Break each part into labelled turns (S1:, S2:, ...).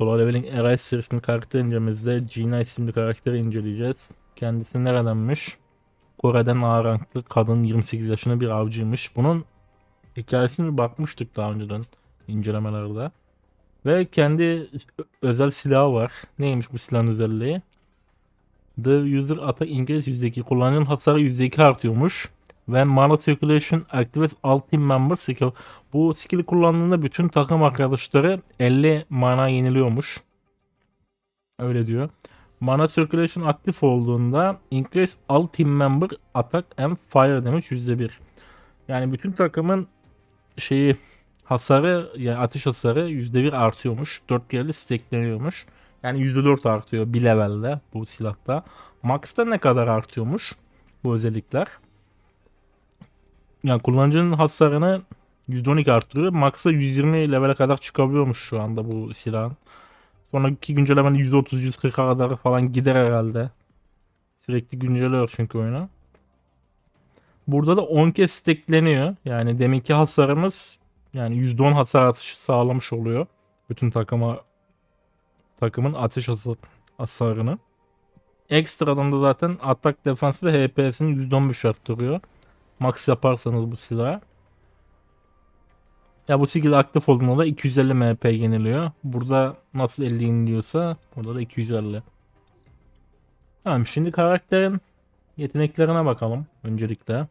S1: Solo Leveling Arise serisinin karakter incelememizde Gina isimli karakteri inceleyeceğiz. Kendisi neredenmiş? Kore'den A ranklı kadın 28 yaşında bir avcıymış. Bunun hikayesini bakmıştık daha önceden incelemelerde. Ve kendi özel silahı var. Neymiş bu silahın özelliği? The user attack increase %2. Kullanıcının hasarı %2 artıyormuş. Ve mana circulation activates all team members skill. Bu skill'i kullandığında bütün takım arkadaşları 50 mana yeniliyormuş. Öyle diyor. Mana circulation aktif olduğunda increase all team member attack and fire damage %1. Yani bütün takımın şeyi hasarı yani ateş hasarı %1 artıyormuş. 4 kere de stackleniyormuş. Yani %4 artıyor bir levelde bu silahta. Max'ta ne kadar artıyormuş bu özellikler? Yani kullanıcının hasarını %12 arttırıyor. Max'a 120 levele kadar çıkabiliyormuş şu anda bu silahın. Sonraki güncellemenin %30-140'a kadar falan gider herhalde. Sürekli güncelliyor çünkü oyunu. Burada da 10 kez stackleniyor. Yani deminki hasarımız yani %10 hasar artışı sağlamış oluyor. Bütün takıma takımın ateş hasar, hasarını. Ekstradan da zaten atak defans ve HP'sini %15 arttırıyor. Max yaparsanız bu silahı. Ya bu skill aktif olduğunda da 250 MP yeniliyor. Burada nasıl 50 yeniliyorsa burada da 250. Tamam şimdi karakterin yeteneklerine bakalım öncelikle.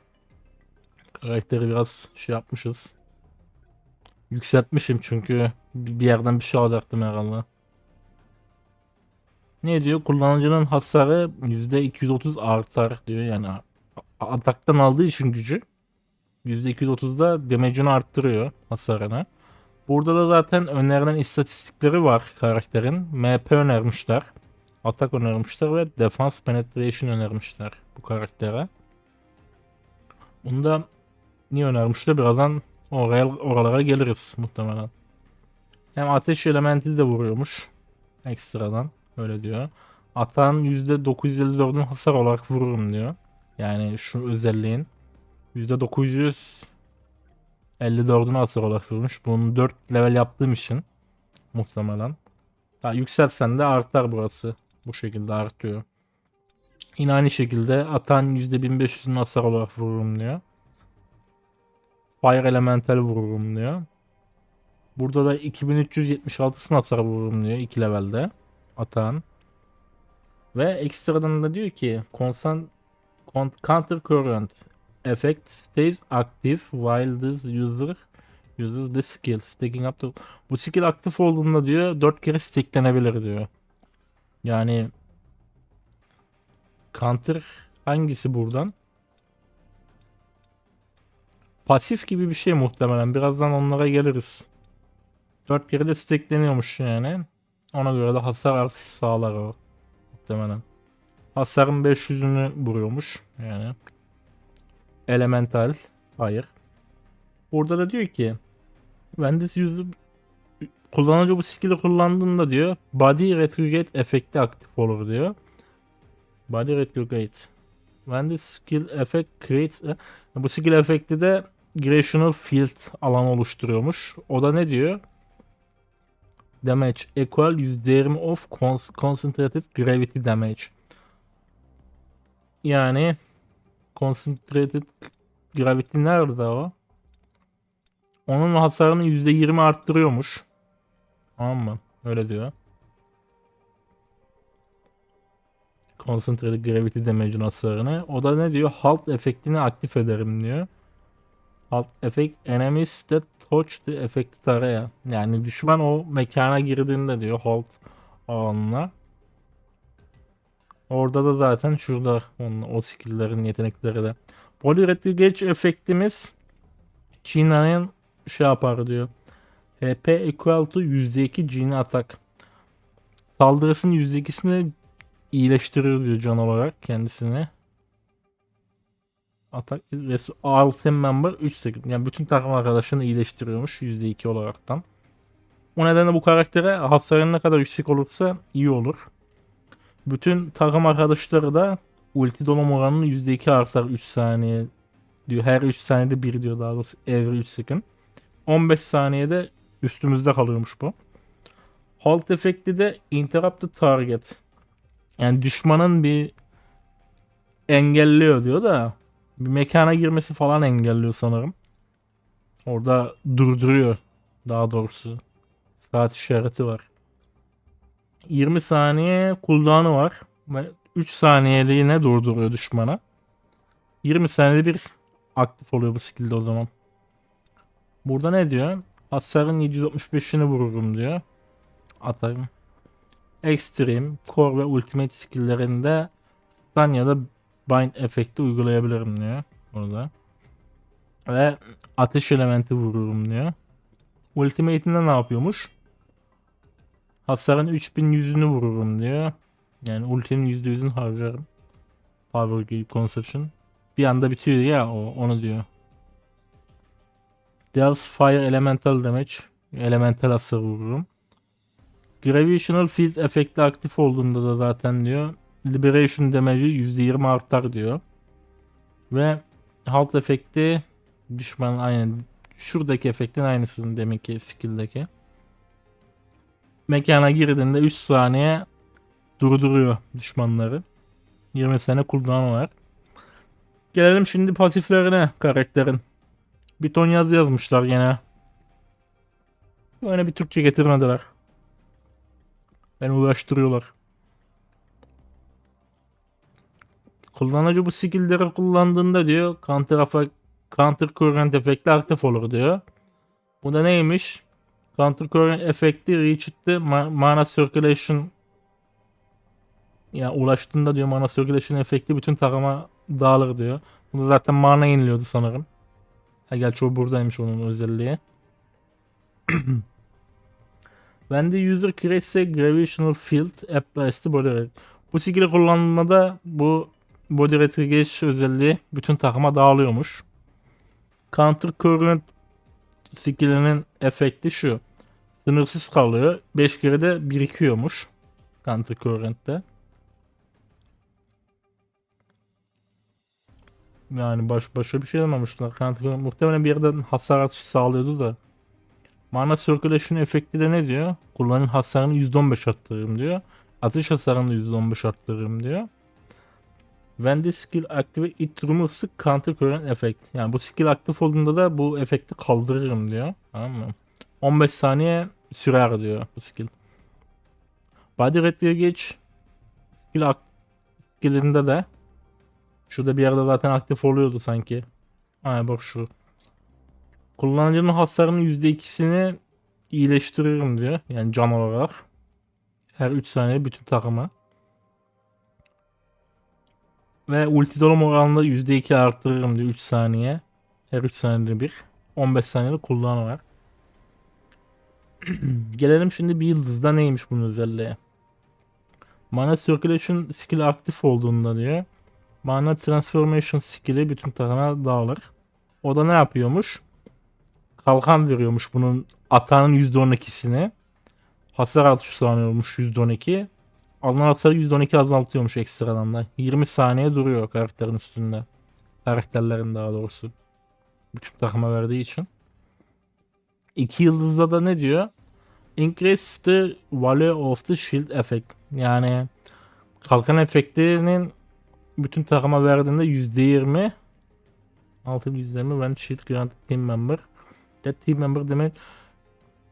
S1: Karakteri biraz şey yapmışız. Yükseltmişim çünkü bir yerden bir şey alacaktım herhalde. Ne diyor? Kullanıcının hasarı %230 artar diyor. Yani ataktan aldığı için gücü %230'da damage'ini arttırıyor hasarını. Burada da zaten önerilen istatistikleri var karakterin. MP önermişler. Atak önermişler ve Defense Penetration önermişler bu karaktere. Bunda niye önermişler? Birazdan oraya, oralara geliriz muhtemelen. Hem ateş elementi de vuruyormuş. Ekstradan. Öyle diyor. Atağın %954'ünü hasar olarak vururum diyor. Yani şu özelliğin %954'ünü hasar olarak vurmuş. Bunu 4 level yaptığım için muhtemelen. Daha yükseltsen de artar burası. Bu şekilde artıyor. Yine aynı şekilde atan %1500'ünü hasar olarak vururum diyor. Fire Elemental vururum diyor. Burada da 2376'sını hasar vururum diyor 2 levelde. Atan. Ve ekstradan da diyor ki constant counter current effect stays active while this user uses the skill stacking up to bu skill aktif olduğunda diyor 4 kere stacklenebilir diyor. Yani counter hangisi buradan? Pasif gibi bir şey muhtemelen. Birazdan onlara geliriz. 4 kere de stackleniyormuş yani. Ona göre de hasar artışı sağlar o. Muhtemelen. Hasarın 500'ünü vuruyormuş yani. Elemental. Hayır. Burada da diyor ki this user kullanıcı bu skill'i kullandığında diyor body retrograde efekti aktif olur diyor. Body retrograde. When this skill effect creates bu skill efekti de gravitational field alan oluşturuyormuş. O da ne diyor? Damage equal %20 of concentrated gravity damage. Yani concentrated gravity nerede o? Onun hasarını %20 arttırıyormuş. Tamam mı? Öyle diyor. Concentrated gravity damage'ın hasarını. O da ne diyor? Halt efektini aktif ederim diyor. Halt efekt enemies that touch the affected area. Yani düşman o mekana girdiğinde diyor halt alanına. Orada da zaten şurada onun, o skill'lerin yetenekleri de. Poly Gauge efektimiz Çin'in şey yapar diyor. HP equal to %2 Gene atak. Saldırısının %2'sini iyileştirir diyor can olarak kendisini. Atak All Team Member 3 second. Yani bütün takım arkadaşını iyileştiriyormuş %2 olaraktan. O nedenle bu karaktere hasarın ne kadar yüksek olursa iyi olur. Bütün takım arkadaşları da ulti dolum oranının %2 artar 3 saniye diyor. Her 3 saniyede bir diyor daha doğrusu every 3 second. 15 saniyede üstümüzde kalıyormuş bu. Halt efekti de interrupt target. Yani düşmanın bir engelliyor diyor da bir mekana girmesi falan engelliyor sanırım. Orada durduruyor daha doğrusu. Saat işareti var. 20 saniye cooldown'u var. Ve 3 saniyeliğine durduruyor düşmana. 20 saniyede bir aktif oluyor bu skill'de o zaman. Burada ne diyor? Hasarın 765'ini vururum diyor. Atarım. Extreme, Core ve Ultimate skill'lerinde stun ya da bind efekti uygulayabilirim diyor. Burada. Ve ateş elementi vururum diyor. Ultimate'inde ne yapıyormuş? Hasarın 3100'ünü vururum diyor. Yani ultinin %100'ünü harcarım. Power Grid Conception. Bir anda bitiyor ya o onu diyor. Deals Fire Elemental Damage. Elemental hasar vururum. Gravitational Field efekti aktif olduğunda da zaten diyor. Liberation damage'i %20 artar diyor. Ve halt efekti düşman aynı şuradaki efektin aynısının demek ki skill'deki. Mekana girdiğinde 3 saniye durduruyor düşmanları. 20 sene cooldown var. Gelelim şimdi pasiflerine karakterin. Bir ton yazı yazmışlar gene. Böyle bir Türkçe getirmediler. Beni uğraştırıyorlar. Kullanıcı bu skill'leri kullandığında diyor counter counter current efekti aktif olur diyor. Bu da neymiş? Counter current efekti reached ma- mana circulation ya ulaştığında diyor mana circulation efekti bütün takıma dağılır diyor. Bu da zaten mana yeniliyordu sanırım. Ha gerçi o buradaymış onun özelliği. When the user creates a gravitational field applies to body rate. Bu skill'i kullandığında da bu body rate özelliği bütün takıma dağılıyormuş. Counter current skill'inin efekti şu. Sınırsız kalıyor. 5 kere de birikiyormuş. Counter current'te. Yani baş başka bir şey yapmamışlar. Counter current muhtemelen bir yerden hasar atışı sağlıyordu da. Mana circulation efekti de ne diyor? Kullanım hasarını %15 arttırırım diyor. Atış hasarını %15 arttırırım diyor. When the skill activate it removes counter current effect. Yani bu skill aktif olduğunda da bu efekti kaldırırım diyor. Tamam mı? 15 saniye sürer diyor bu skill. Body rate geç. Skill skillinde de şurada bir yerde zaten aktif oluyordu sanki. Ay bak şu. Kullanıcının hasarının %2'sini iyileştiririm diyor. Yani can olarak. Her 3 saniye bütün takıma. Ve ulti dolum oranını %2 arttırırım diyor 3 saniye. Her 3 saniyede bir. 15 saniyede cooldown var. Gelelim şimdi bir yıldızda neymiş bunun özelliği. Mana Circulation skill aktif olduğunda diyor. Mana Transformation skill'i bütün takıma dağılır. O da ne yapıyormuş? Kalkan veriyormuş bunun atağının %12'sini. Hasar artışı sağlıyormuş %12. Alınan hasarı %12 azaltıyormuş ekstradan da. 20 saniye duruyor karakterin üstünde. Karakterlerin daha doğrusu. Bütün takıma verdiği için. İki yıldızda da ne diyor? Increase the value of the shield effect. Yani kalkan efektinin bütün takıma verdiğinde %20 altı %20 when shield granted team member. That team member demek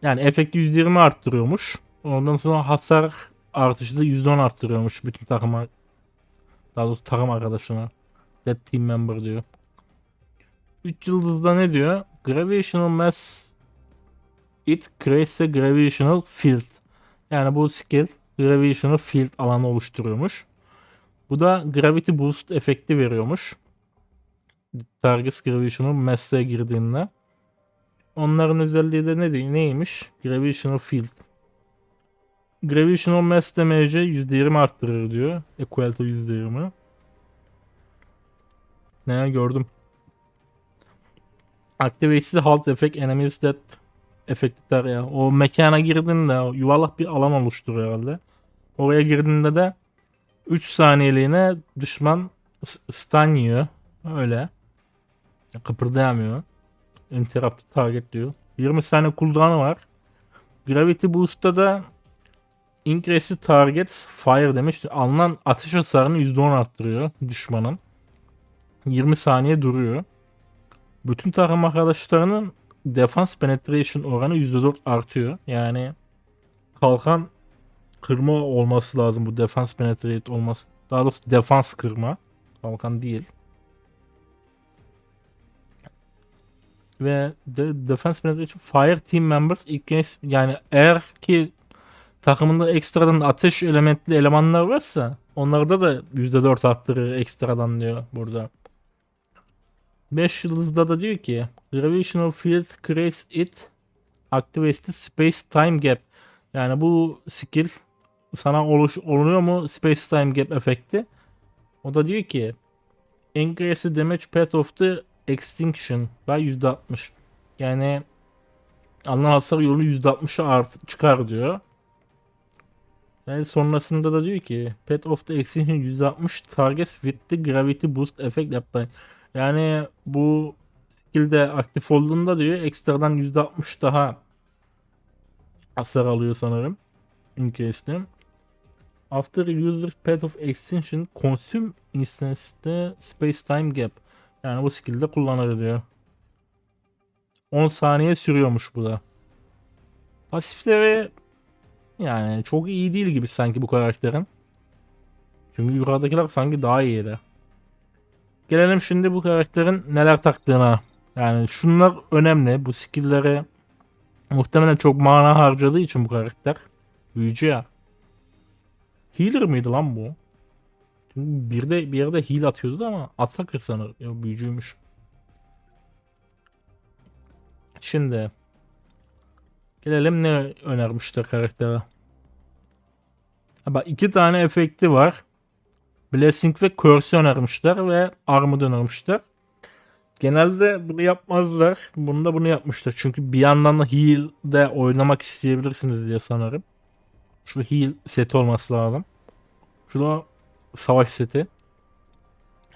S1: yani efekti %20 arttırıyormuş. Ondan sonra hasar artışı da %10 arttırıyormuş bütün takıma. Daha doğrusu takım arkadaşına. That team member diyor. 3 yıldızda ne diyor? Gravitational mass it creates a gravitational field. Yani bu skill gravitational field alanı oluşturuyormuş. Bu da gravity boost efekti veriyormuş. Target gravitational mass'e girdiğinde. Onların özelliği de ne neymiş? Gravitational field. Gravitational mass damage'i %20 arttırır diyor. Equal to %20. Ne gördüm. Activates the halt effect enemies that efektler ya. O mekana girdiğinde yuvarlak bir alan oluşturuyor herhalde. Oraya girdiğinde de 3 saniyeliğine düşman stun yiyor. Öyle. Kıpırdayamıyor. Interrupt target diyor. 20 saniye cooldown'u var. Gravity Boost'ta da Increase target fire demiş. Alınan ateş hasarını %10 arttırıyor düşmanın. 20 saniye duruyor. Bütün takım arkadaşlarının defense penetration oranı %4 artıyor. Yani kalkan kırma olması lazım bu defense penetrate olması. Daha doğrusu defans kırma. Kalkan değil. Ve de defense penetration fire team members kez yani eğer ki takımında ekstradan ateş elementli elemanlar varsa onlarda da %4 arttırır ekstradan diyor burada. 5 yıldızda da diyor ki Gravitational Field creates it activates the space time gap. Yani bu skill sana oluş, oluyor mu space time gap efekti? O da diyor ki increase damage path of the extinction by %60. Yani alınan hasar yolunu %60'a art çıkar diyor. Ve sonrasında da diyor ki Path of the Extinction %60 targets with the gravity boost effect apply. Yani bu skill'de aktif olduğunda diyor ekstradan %60 daha hasar alıyor sanırım. Increase'de. After user path of extinction consume instance'de space time gap. Yani bu skill'de kullanılır diyor. 10 saniye sürüyormuş bu da. Pasifleri yani çok iyi değil gibi sanki bu karakterin. Çünkü yukarıdakiler sanki daha iyiydi. Gelelim şimdi bu karakterin neler taktığına. Yani şunlar önemli. Bu skill'leri muhtemelen çok mana harcadığı için bu karakter. Büyücü ya. Healer mıydı lan bu? Çünkü bir de bir yerde heal atıyordu ama attacker sanır. Ya büyücüymüş. Şimdi gelelim ne önermişler karaktere. Bak iki tane efekti var. Blessing ve Curse önermişler ve Armor önermişler. Genelde bunu yapmazlar. Bunu da bunu yapmışlar. Çünkü bir yandan da heal de oynamak isteyebilirsiniz diye sanırım. Şu heal seti olması lazım. Şu da savaş seti.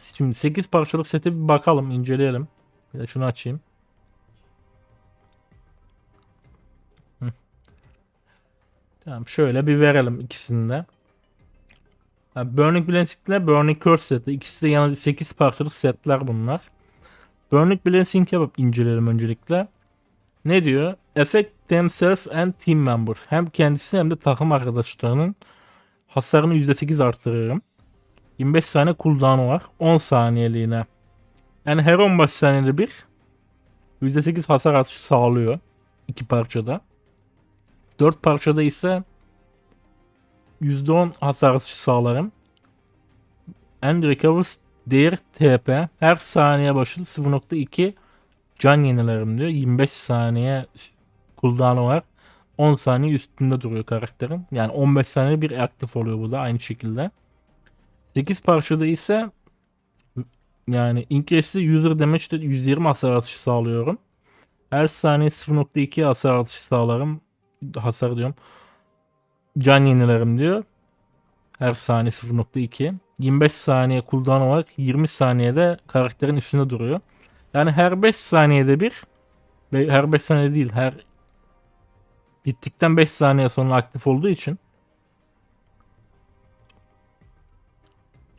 S1: Şimdi 8 parçalık seti bir bakalım, inceleyelim. Bir de şunu açayım. Tamam şöyle bir verelim ikisini de. Ha, Burning Blessing ile Burning Curse seti. İkisi de yani 8 parçalık setler bunlar. Burning Blessing'e bak inceleyelim öncelikle. Ne diyor? Affect themselves and team member. Hem kendisi hem de takım arkadaşlarının hasarını %8 artırırım. 25 saniye cooldown'u var. 10 saniyeliğine. Yani her 15 saniyede bir %8 hasar artışı sağlıyor. iki parçada. 4 parçada ise %10 hasar sağlarım. And recovers their TP her saniye başı 0.2 can yenilerim diyor. 25 saniye cooldown'u var. 10 saniye üstünde duruyor karakterin. Yani 15 saniye bir aktif oluyor bu da aynı şekilde. 8 parçada ise yani increase user damage'de 120 hasar artışı sağlıyorum. Her saniye 0.2 hasar artışı sağlarım. Hasar diyorum. Can yenilerim diyor. Her saniye 0.2. 25 saniye cooldown olarak 20 saniyede karakterin üstünde duruyor. Yani her 5 saniyede bir ve her 5 saniye değil her bittikten 5 saniye sonra aktif olduğu için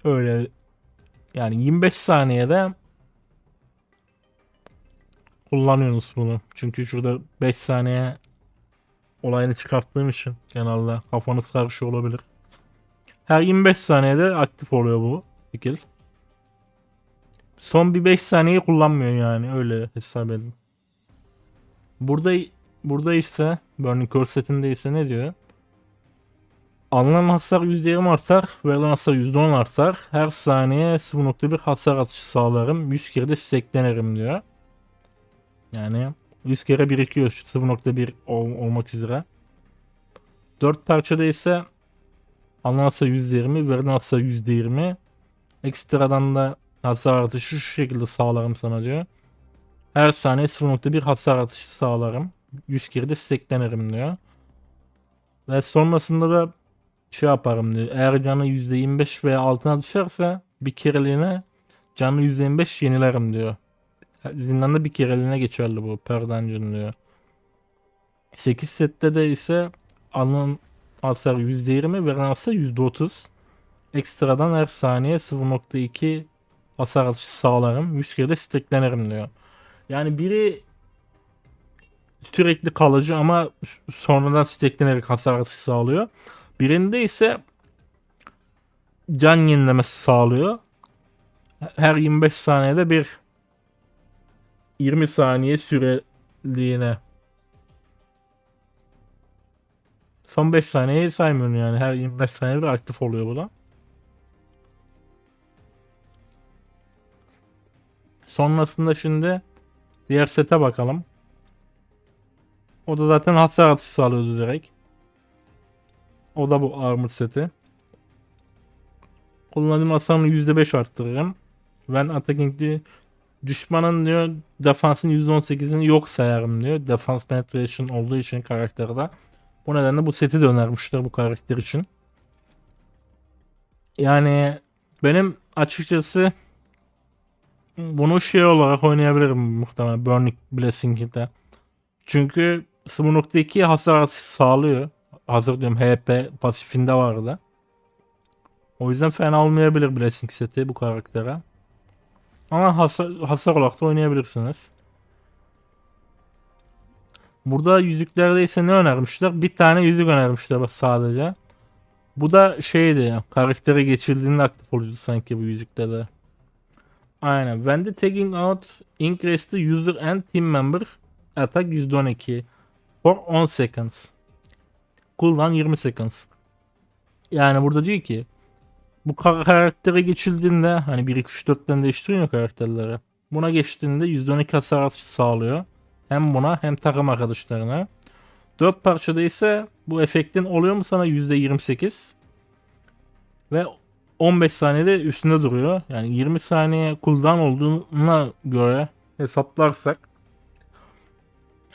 S1: öyle yani 25 saniyede kullanıyorsunuz bunu. Çünkü şurada 5 saniye olayını çıkarttığım için genelde kafanız karışıyor olabilir. Her 25 saniyede aktif oluyor bu skill. Son bir 5 saniye kullanmıyor yani öyle hesap edin. Burada burada ise Burning Curse setinde ise ne diyor? Alınan hasar %20 artar, verilen hasar %10 artar. Her saniye 0.1 hasar atışı sağlarım. 100 kere de steklenirim diyor. Yani 100 kere birikiyor 0.1 ol, olmak üzere. 4 parçada ise alınan hasar %20, verilen hasar %20. Ekstradan da hasar artışı şu şekilde sağlarım sana diyor. Her saniye 0.1 hasar atışı sağlarım. 100 kere de steklenirim diyor. Ve sonrasında da şey yaparım diyor. Eğer canı %25 veya altına düşerse bir kereliğine canı %25 yenilerim diyor. Zindanda bir kereliğine geçerli bu per dungeon diyor. 8 sette de ise alınan hasar %20, veren hasar %30. Ekstradan her saniye 0.2 hasar atışı sağlarım. 100 kere de stacklenirim diyor. Yani biri sürekli kalıcı ama sonradan stacklenerek hasar atışı sağlıyor. Birinde ise can yenilemesi sağlıyor. Her 25 saniyede bir 20 saniye süreliğine. Son 5 saniyeyi saymıyorum yani. Her 25 saniyede aktif oluyor bu da. Sonrasında şimdi diğer sete bakalım. O da zaten hasar atışı sağlıyordu direkt. O da bu armor seti. Kullanım hasarını %5 arttırırım. Ben attacking'de düşmanın diyor defansın %18'ini yok sayarım diyor. Defans penetration olduğu için karakterde. Bu nedenle bu seti de önermişler bu karakter için. Yani benim açıkçası bunu şey olarak oynayabilirim muhtemelen Burning Blessing'de. Çünkü 0.2 hasar sağlıyor. Hazır diyorum HP pasifinde vardı. O yüzden fena olmayabilir Blessing seti bu karaktere. Ama hasar, hasar olarak da oynayabilirsiniz. Burada yüzüklerde ise ne önermişler? Bir tane yüzük önermişler sadece. Bu da şeydi karaktere geçildiğinde aktif oluyordu sanki bu yüzükte de. Aynen. When the taking out increase the user and team member attack %12 for 10 seconds. Cooldown 20 seconds. Yani burada diyor ki bu kar- karaktere geçildiğinde hani 1 2 3 4'ten değiştiriyor karakterleri. Buna geçtiğinde %12 hasar sağlıyor. Hem buna hem takım arkadaşlarına. 4 parçada ise bu efektin oluyor mu sana %28 ve 15 saniyede üstünde duruyor. Yani 20 saniye cooldown olduğuna göre hesaplarsak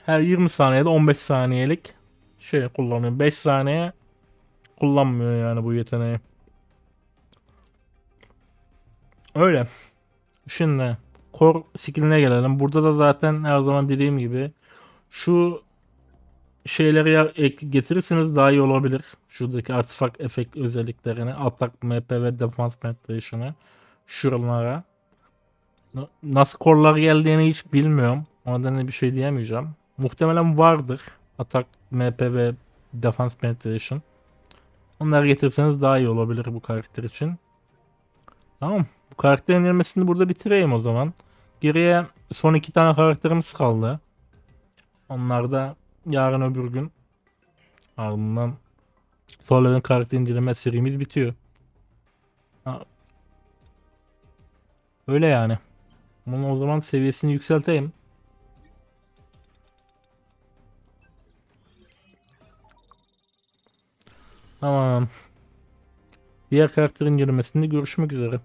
S1: her 20 saniyede 15 saniyelik şey kullanıyor. 5 saniye kullanmıyor yani bu yeteneği. Öyle. Şimdi core skilline gelelim. Burada da zaten her zaman dediğim gibi şu şeyleri getirirseniz daha iyi olabilir. Şuradaki artifak efekt özelliklerini, atak, MP ve defans penetration'ı şuralara. Na- Nasıl korlar geldiğini hiç bilmiyorum. O nedenle bir şey diyemeyeceğim. Muhtemelen vardır. Atak, MP ve defans penetration. Onları getirirseniz daha iyi olabilir bu karakter için. Tamam. Bu karakterin indirmesini burada bitireyim o zaman. Geriye son iki tane karakterimiz kaldı. Onlar da yarın öbür gün ardından Solar'ın karakter inceleme serimiz bitiyor. Ha. Öyle yani. Bunun o zaman seviyesini yükselteyim. Tamam. Diğer karakter incelemesinde görüşmek üzere.